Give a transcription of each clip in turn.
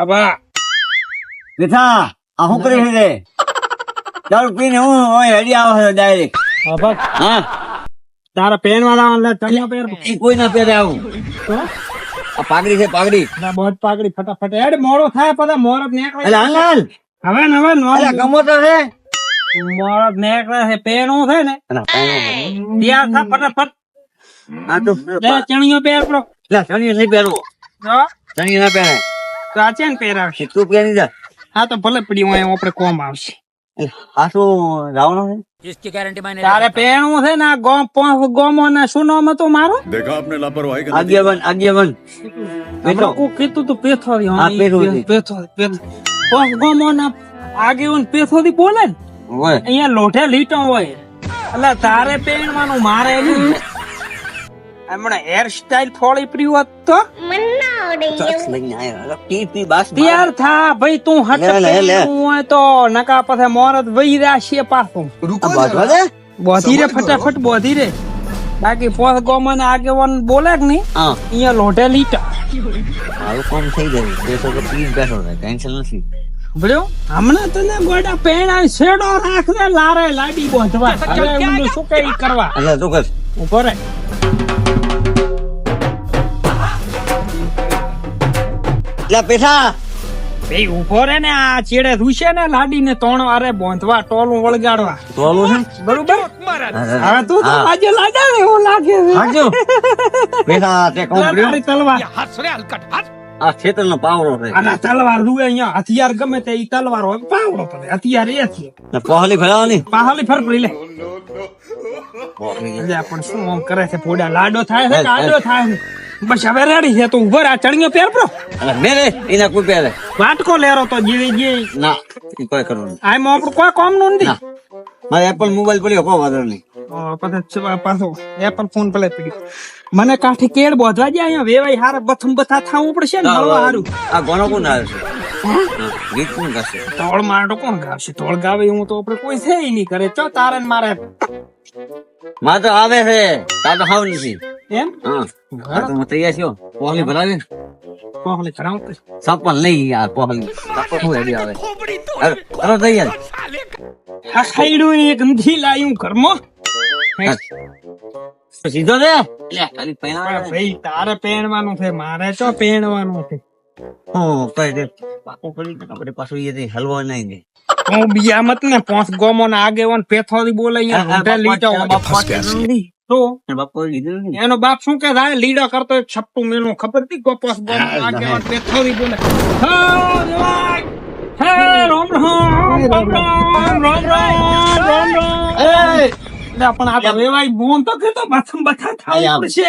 આબા બેઠા આ શું કરી છે? દારૂ પીને હું હોય હેડી આવે છે ડાયરેક્ટ આબા હા? તારા પેન વાળા ચણિયા પેર એ કોઈ ના પહેરે આવું. આ પાઘડી છે પાઘડી. ના બહુ પાકડી ફટાફટ. એડ મોડો થાય પછી મોરત નીકળે. એટલે હાલ હવે ને હવે નો ગમો તો છે? મોરત નીકળે છે પેનું છે ને. તૈયાર થા ફટાફટ. આ તો ચણિયો પેર પ્રો લે ચણિયો નહીં પહેરવો. ચણિયો ના પહેરે. તો આ છે ને પહેરાવશે તું પહેરી જા હા તો ભલે પડી હોય આપણે કોમ આવશે આ શું રાવણો છે તારે પેણું છે ને આ ગોમ પોંચ ગોમો ને શું નામ હતું મારું देखा आपने लापरवाही का આગેવન આગેવન બેઠો આપણે કોક કીધું તું પેથોરી હા, પેથોરી. પેથોરી પેથોરી પોંચ ગોમો ના આગેવન પેથોરી બોલે ને ઓય અહીંયા લોઠે લીટો હોય એટલે તારે પહેરવાનું મારે નહીં હમણાં હેર સ્ટાઈલ થોડી પ્રી હોત તો ચસ લઈને આયો ટી પી બાસ તૈયાર થા ભાઈ તું હટ લે, લે, લે. પહેરવું હોય તો નકા પછી મોરત વહી રાશીએ પાછું બોધી રે ફટાફટ બોધી રે બાકી પોસ ગોમન આગેવાન બોલે કે નહીં હા અહીંયા લોઢે લીટા મારું કામ થઈ ગયું બેસો તો પી બેઠો રહે ટેન્શન નથી બળ્યો હમણાં તને ગોડા પેણા છેડો રાખને લારે લાડી બોધવા શું કઈ કરવા એટલે તું કર ઊભો પેઠા. ભાઈ ઊભો રે ને આ ચેડે રૂશે ને લાડી ને ત્રણ વારે બોંધવા ટોલું વળગાડવા. ટોલું છે બરોબર? હવે તું તો આજે લાગે એવું લાગે છે. હાજો પેઠા તે કોમ્પ્લીટ તલવાર. હાથ સરે હલકટ તલવાર આ ખેતર નો પાવડો છે. અને તલવાર રૂએ અહીંયા હથિયાર ગમે તે ઈ તલવાર હોય પાવડો પડે. હથિયાર એ છે. ને પહોલી ભરાવાની પહલી ફર પડી લે. પણ શું કરે છે ફોડા. લાડો થાય છે કે આડો થાય છે? બસ હવે રેડી છે તું ઉભર આ ચણિયો પહેર પ્રો. અલા મે લે એના કોઈ પહેરે. વાટકો લેરો તો જીવી જી ના ઈ કોઈ કરવું નહીં. આમ આપણું કોઈ કોમનું નથી મારે એપલ મોબાઈલ પડ્યો કોઈ વાંધો નહીં. પછી પાછો એપલ ફોન પેલા પડી મને કાઠી કેળ બોધવા જાય અહીંયા વેવાઈ હારે બથમ બથા થાવું પડશે ને મળવા હારું. આ ગોણો કોણ આવે છે? હા, ગીત કોણ ગાશે? તોળ માંડો કોણ ગાશે તોળ ગાવે હું તો આપણે કોઈ છે નહીં કરે ચો તારે મારે મારે તો આવે છે તાર તો હાવ નથી એમ હા તો હું તૈયાર છું પહોલી ભરાવી કરાવ તો સપન નહીં યાર પહોલી સપન હું હેડી આવે અરે તૈયાર આ ખાઈડું એક નથી લાયું ઘરમાં સીધો દે એટલે ખાલી પૈણા પણ ભાઈ તારે પહેરવાનું છે મારે ચો પહેરવાનું છે હું કઈ દે પાકો કરી આપણે પાછું એ હલવો નહીં દે હું બીજા મત ને પાંચ ગોમો ના આગેવાન પેથોથી બોલે અહીંયા ઊંધે લીટો. એનો બાપ શું કે થાય લીડા કરતો છપ્પુ મેનું ખબર હતી? કપાસ બોલ. કે થોડી બોલે રામ રામ રામ રામ. રામ રામ એ પણ આ વેવાય બોન તો કેતો પ્રથમ બતા થાય છે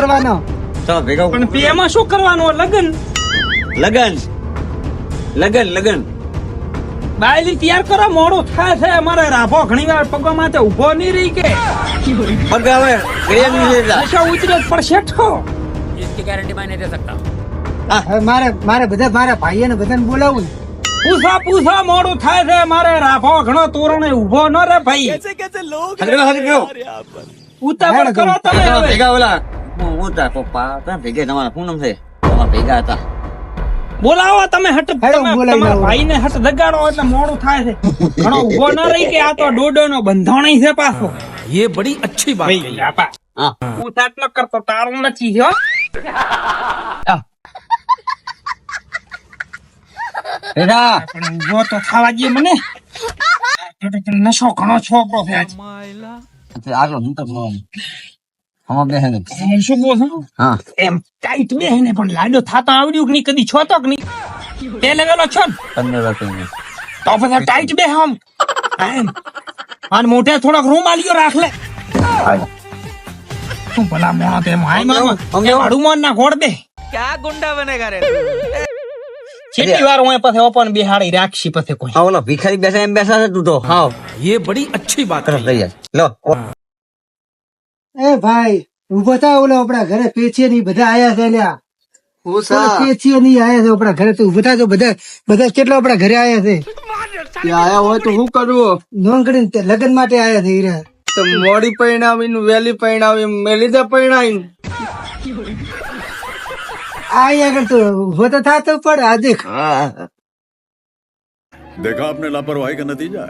કરવાનો? ચાલો ભેગા પણ એમાં શું કરવાનું લગન? લગન. લગન લગન. બાયલી તૈયાર કરો મોડું થાય છે. અમારે રાભો ઘણી વાર પગવા માટે ઊભો નહીં રહી કે. પગ હવે ગયા નહીં લેતા. નશો ઉતરે પડશે ઠો. હવે મારે મારે બધા મારા ભાઈ ને બધાને બોલાવું ને પૂછા પૂછા મોડું થાય છે. મારે રાભો ઘણો તોરણ ઊભો ન રે ભાઈ. હજરો, હજરો. ઉતાવળ કરો તમે હવે. ભેગા ઓલા હું તમે હટ એટલે મોડું થાય છે. ઘણો ઊભો ના જો તો ખાવા દે મને. નશો ઘણો છોકરો છે આગળ હું તો બોલવાનું. આમાં બેસે ને. હું શું કહું છું હા એમ ટાઈટ બે ને પણ લાડો થાતો આવડ્યું કે નહીં કદી છો તો કે નહીં તે લેવેલો છો ને પંદર વર્ષની તો પછી ટાઈટ બે આમ એમ અને મોઢે થોડોક રૂમ આલ્યો રાખ લે તું ભલા મોણો તે હાય મામા અમને- હડુમોન ના ઘોડ બે क्या गुंडा बनेगा रे કેટલી વાર હું પછી ઓપન બિહાડી રાખશી પછી કોઈ આ ઓલો ભિખારી બેઠા એમ બેઠા છે તું તો હાવ ये બડી अच्छी बात તરફ લઈ જાય લો એ ભાઈ ઊભો થાય ઓલો આપડા ઘરે પેચીએ નહીં બધા આયા છે લ્યા. પેચીએ નહીં આયા છે ઘરે તો ઊભો થા બધા બધા કેટલા આપણા ઘરે આયા છે? આયા હોય તો શું કરવું નોન કરીને લગ્ન માટે આયા છે હીરા. તો મોડી પરિણામી વેલી પરિણામી મેલી દે પરિણામી આયા આગળ તો ઊભો તો પણ આજે દેખા આપને લાપરવાહી કા નતીજા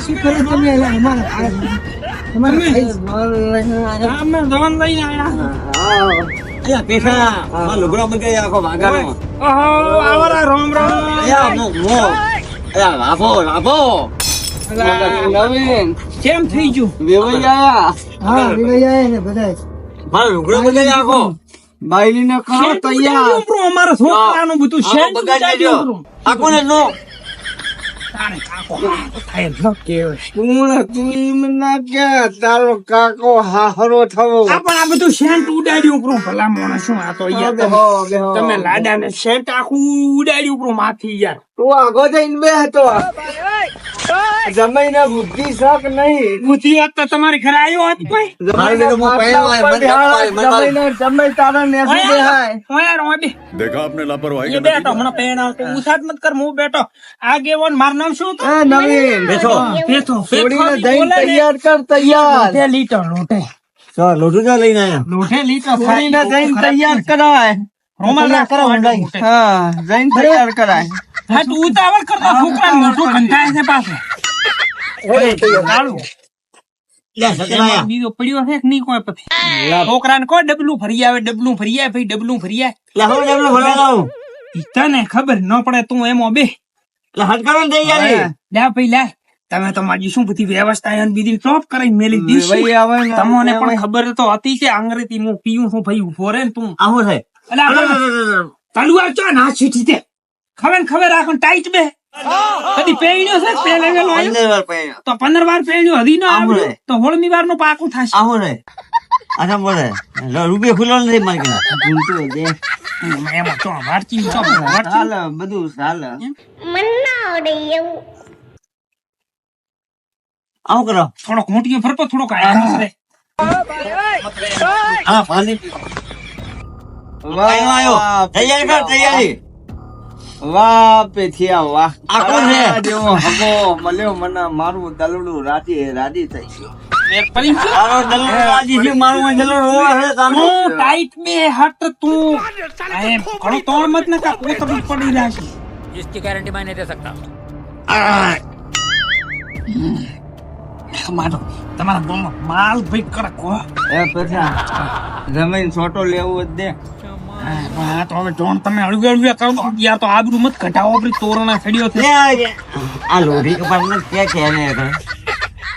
શું કરો તમે અમારા ધન લઈને આયા અલ્યા પેઠા. લુગડો મૂકી આખો વાગાનો ઓહો આવરા રોમ રોમ. અલ્યા મો મો. અલ્યા લાભો લાભો નવીન કેમ થઈ ગયું? વેવૈયા. હા આયા ને બધા મારો લુગડો મૂકી આખો બાયલી ને કરો તૈયાર. અમારા છોકરાનું બધું શેઠ બગાડી દેજો ઉભરો. આખો ને નો? તારે કાકો હાથ થાય ન કેવાય. તું તું ના કે તારો કાકો હાહરો થવો પણ આ બધું શેન્ટ ઉડાડ્યું ઉપરું ભલા માણસ શું આ તો યાર તમે- બેહો, બેહો. લાડા ને શેન્ટ આખું ઉડાડ્યું ઉપરું માથી યાર તું આગો જઈને બે હતો જમાઈને બુદ્ધિ શક નહીં. બુદ્ધિ હોત તો તમારી ઘરે આવ્યો હોત ભાઈ જમાઈ તારા ને દેખા આપને લાપરવાહી એ બેઠો હમણાં પેન આવતો ઉસાદ મત કર લોટે હા તું ઉતાવળ કરતો છોકરાને મોઢું ગંધાય છે પાસે બીજો પડ્યો છે કે નહીં કોઈ પછી છોકરાને કોઈ ડબલું ફરી આવે ડબલું ફરી આવે ભાઈ ડબલું ફરી આવે. તને ખબર ન પડે તું એમાં બે લે હટ કરો ને તૈયારી લે ભાઈ લે. તમે તમારી શું બધી વ્યવસ્થા બીજી ટોપ કરી મેલી દીધી આવે તમને પણ ખબર તો હતી કે અંગ્રેજી હું પીયું છું ભાઈ ઊભો રે તું. આવો છે. આપણે તલુઆર ના છીટી દે ખબર ખબર રાખો ટાઈટ બે. કદી પહેણ્યો છે? પહેલે વેલો પંદર વાર પહેર્યો. તો પંદર વાર પહેણ્યો હજી ન આમ આવ્યું? તો હોળમી વાર નો પાકું થશે. આવો રે છે આ બોલે રૂપિયો ખુલ્લો નથી મારી. ભૂલતો દે એમાં તો વાર્ચી ચો હાલ બધું હાલ. ચાલે બધું એવું. આવું કરો. થોડોક મોટીઓ ફરકો થોડોક આયા રે હા પાણી. તૈયારી કર તૈયારી. વાહ પેથિયા વાહ. આ છે દેવો હગો મળ્યો મને મારું દલડું રાજી રાજી થઈ ગયું. તમારા માલ ભાઈ કરો જમીન છોટો લેવું જ દે. હા તો હવે જોણ તમે હળવે હળવે કરો તો યાર તો આબરૂ મત ઘટાવો આપડી તોરણા સડ્યો છે લે આ જે. આ લોઢી કપાસ ને કે કે એને કરે.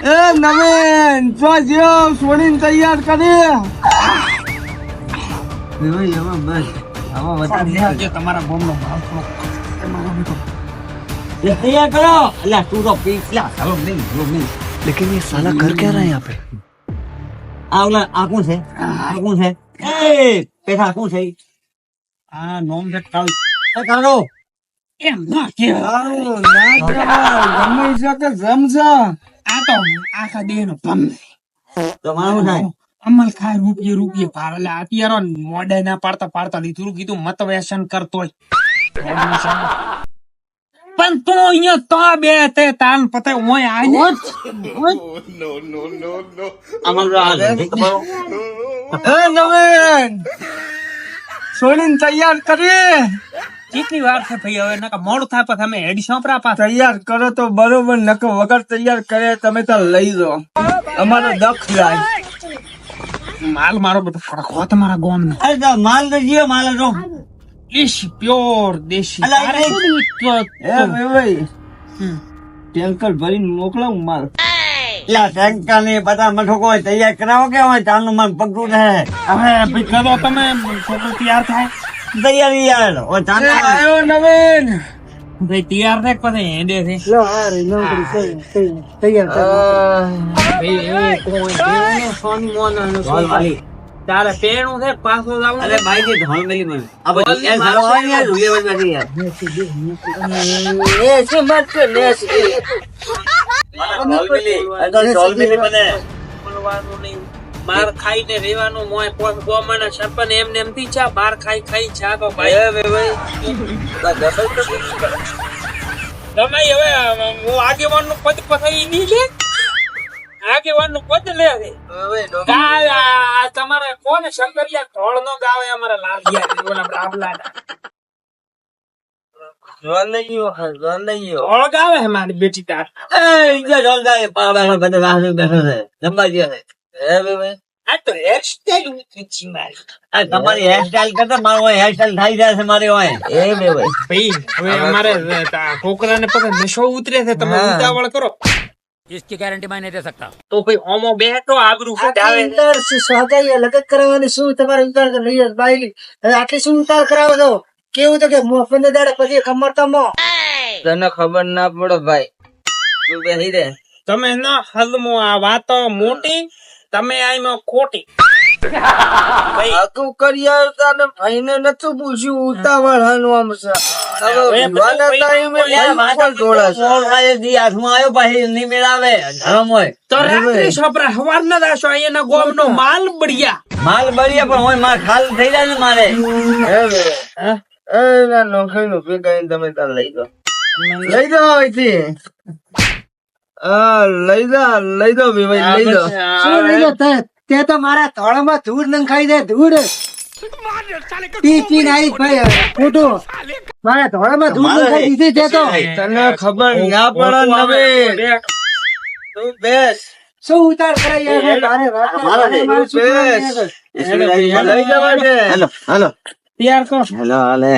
એ નવીન જો જ્યો છોડીને તૈયાર કરી હવે હવે બસ હવે વધારે જે તમારા ગામનો ભાવ થોડો તમારો બેટો લે, તૈયાર કરો અલ્યા તું તો પી લા ચાલો નહીં લો નહીં लेकिन ये साला कर क्या रहा है यहाँ पे આ ઓલા આ કોણ છે આ કોણ છે એ પેઠા કોણ છે આ નોમ કાળ એ કાઢો એમ ના કે સારું ના કહેવાય જમી શકે જમશે આ તો આખા દેહ નો ભમ તો થાય? અમલ ખાય રૂપિયે રૂપિયે ભાર. એટલે અત્યારે મોડે ના પાડતા પાડતા લીધું. કીધું મત વ્યસન કરતો પણ તું અહીંયા તો બે તે તાન પતે ઓય આ નો નો નો લોઢી કપાસ એ નવીન. છોડીને તૈયાર કરી કેટલી વાર છે ભાઈ? હવે નકા મોડું થાય પછી અમે હેડી સોંપરા પાછા. તૈયાર કરો તો બરોબર નકો વગર તૈયાર કરે તમે તો લઈ જો અમારો દખ જાય. માલ મારો બધો ફડકો તમારા ગોમ નો અરે તો માલ તો જીઓ માલ તો દેશી પ્યોર દેશી. અરે ભાઈ ટેન્કર ભરીને મોકલાવું માલ બધા મઠોકો તૈયાર કરાવો કે હોય ચાનું મન પગડું રહે? હવે ભાઈ કરો તમે છોકરો તૈયાર થાય. તૈયારી યાર ઓ નવીન. ભાઈ તૈયાર થાય પછી હેડે છે? લો આ રહી નોકરી થઈ- થઈ- તૈયાર. ભાઈ કોઈ દેવનો સોની મોનાનો ઢોલ તારે પેણું છે પાછો જાવ અરે ભાઈ જે ઢોલ મેલી મને. આ બધી એ સારો હોય યાર રૂએ યાર. ઢોલ મેલી આ તો ઢોલ મેલી મને બોલવાનું નહીં. માર ખાઈને રેવાનું મોય ગોમાના સરપંચ એમને એમ થી ચા બાર ખાઈ ખાઈ ચા તો ભાઈ. તમે હવે હું આગેવાનનું પદ પસાઈ નહીં લે આગેવાનનું પદ લે આ તમારે કોને શંકરિયા? ઢોળ નો ગાવે અમારા લાલિયા ઓલા બાબલા ઢોળ ગાવે છે મારી બેટી તાર એ ઇન્જો ઢોલ ગાય પાવડા બધે વાહન બેઠો છે જમવા ગયો છે આ તો હેરસ્ટાઈલ ઉતરી મારી આ તમારી હેરસ્ટાઈલ કરતા મારો હેરસ્ટાઈલ થઈ જાય છે મારી હોય એ બે ભાઈ ભાઈ હવે અમારે છોકરાને પછી નશો ઉતરે છે તમે ઉતાવળ કરો इसकी गारंटी मैं नहीं दे सकता તો ભાઈ ઓમો બેઠો આબરૂ આટલી ફટાવે ઉતાર શું સ્વાગત લગત કરાવવાની શું તમારે ઉતાર લઈ જાઓ બાયલી હવે આટલી શું ઉતાર કરાવો છો કેવું તો કે મોફન દાડે પછી ખબર તમો તને ખબર ના પડે ભાઈ. તું બેસી રે. તમે ન હલમો આ વાતો મોટી તમે આઈમાં ખોટી. આખું કરિયર તારે ભાઈને નતું પૂછ્યું ઉતાવળ હાનું છે. ના નો માલ બળિયા. માલ પણ હોય માર ખાલ થઈ જાય ને મારે. હે બે. એ ના નોકરીનું ભેગાઈને તમે તાર લઈ દો લઈ દો અહીંથી. હા લઈ દો લઈ દો બે ભાઈ લઈ દો શું લઈ દો તે તે તો મારા ધોળામાં ધૂળ નંખાઈ દે ધૂળ પી ખબર ના પડે તું બેસ. શું ઉતાર કરાઈ યાર? ભાઈ, તારે વાત ના મારા કરે, મારે શું બેસ. કરવાનું યાર? લઈ જવા દે. Hello hello. તૈયાર કરો હેલો અલે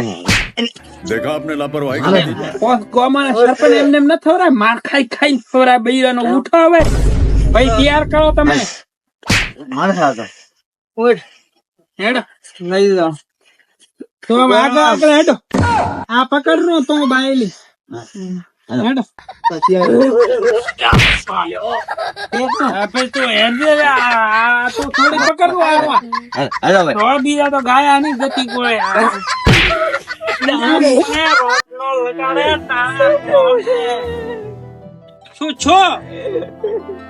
દેખા આપને લાપરવાહી કરી કોસ ગોમાને સરપંચ એમને એમ ન થવરાય માર ખાઈ ખાઈ થવરાય બૈરાનો ઉઠો હવે. ભાઈ તૈયાર કરો તમે. માર ખાતો ઉઠ હેડ. લઈ જાઓ. તો આગળ આગળ હેડો. આ પકડ નો તો બાયલી. બીજા તો ગાયા ની ગતિ કોઈ લગાડે. શું છો?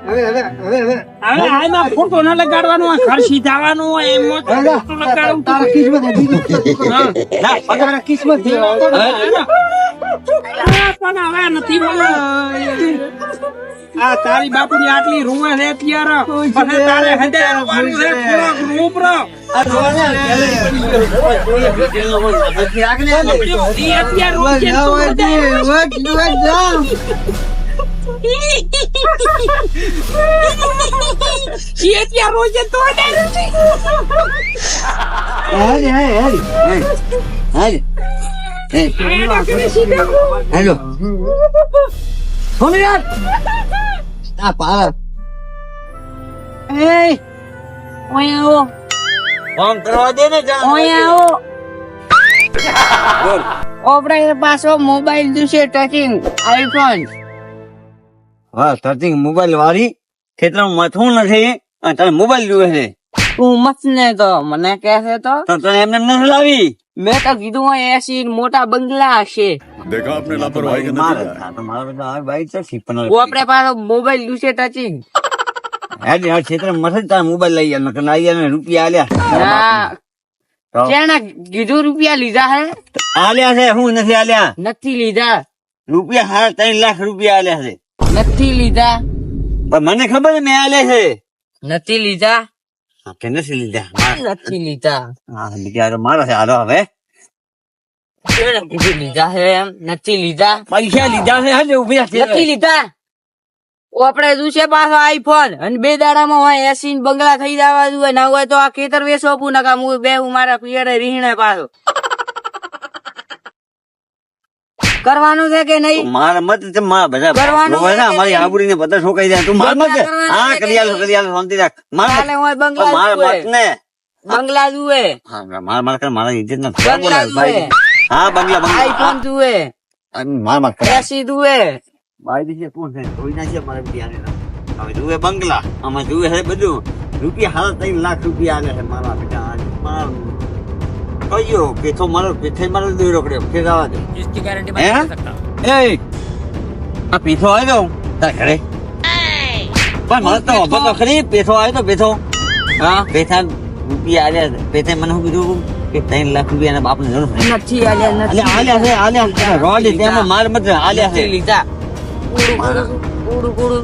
હવે હવે હવે હવે. હવે આમાં ફોટો ન લગાડવાનો હોય ખર્ચી હોય એમ ફોટો લગાડવું તારા કિસ્મત હે, બીજું. તારા કિસ્મત છે. આ પણ હવે નથી બોલો આ તારી બાપુની આટલી રૂવે છે અત્યારે. પછી તારે હદે આવવાનું છે થોડોક રૂપ રહો. અત્યારે ઈ અત્યારે રૂપ છે, તું હદે નથી. હેલ. યાર આ પાર Ê, ôi ao, ફોન કરવા દે ને જા. ôi ao. ઓપરેટર પાછો મોબાઈલ દુશે ટચિંગ આઈફોન હા તારથી મોબાઈલ વાળી ખેતરમાં મથવું નથી અને તને મોબાઈલ જોવે છે. તું મત તો મને કહે છે તો. તને એમને ન લાવી મેં તો કીધું હોય એસી મોટા બંગલા હશે. દેખા આપને લાપરવાહી કે નથી મારો તો આ બાઈક છે સિપનર ઓ આપણે પાછો મોબાઈલ લૂસે ટચિંગ હેડ યાર ક્ષેત્ર મથે તાર મોબાઈલ લઈ ગયા નકર લઈ ગયા રૂપિયા આલ્યા. ના. કેના કીધું રૂપિયા લીધા હે? આલ્યા છે હું નથી આલ્યા. નથી લીધા. રૂપિયા હા ત્રણ લાખ રૂપિયા આલ્યા છે. નથી લીધા. પણ મને ખબર છે મેં આલે છે. નથી લીધા? કે નથી લીધા? નથી લીધા. હા બિચારો મારો છે હાલો હવે. લીધા હે એમ? નથી લીધા? પૈસા લીધા છે ઊભી નથી લીધા? આપડે દુશે પાછો આઈફોન અને બે દાડામાં હોય એસી ને બંગલા જવા જોઈએ. ના હોય તો આ ખેતર વેચો આપું નકા હું બે હું મારા પિયરે રીહણે પાછો. કરવાનું છે કે નહીં? માર મત છે મારા બધા કરવાનું હોય ને? આબરૂને બધા શોકાઈ જાય. તું માર મત હા કરી આલો કરી આલો શાંતિ રાખ. માર બંગલા માર. મત ને બંગલા જુએ. હા માર માર કર મારા ઇજ્જત ના બંગલા જુએ. હા બંગલા બંગલા. આઈફોન જુએ. માર માર કર. એસી જુએ. ભાઈ દીજે કોણ છે? કોઈ ના છે મારે બિયાને હવે જુએ બંગલા. આમાં જુએ છે બધું. રૂપિયા હાલ ત્રણ લાખ રૂપિયા આવે છે મારા બેટા. મારા કયો પેથો મારો પેથે મારો દોરો કર્યો ફેર આવવા દે इसकी गारंटी मैं हैं? नहीं दे सकता એ આ પેથો આવ્યો તાર ઘરે પણ મને તો ખબર તો ખરી પેથો આવ્યો તો પેથો હા પેથા રૂપિયા આલ્યા છે. પેથે મને શું કીધું કે ત્રણ લાખ રૂપિયા એના બાપને જરૂર છે નથી આલ્યા એટલે નથી આલ્યા છે આલ્યા છે રોડ તેમાં માર મત આલ્યા છે લીધા કુડું કુડું કુડું કુડું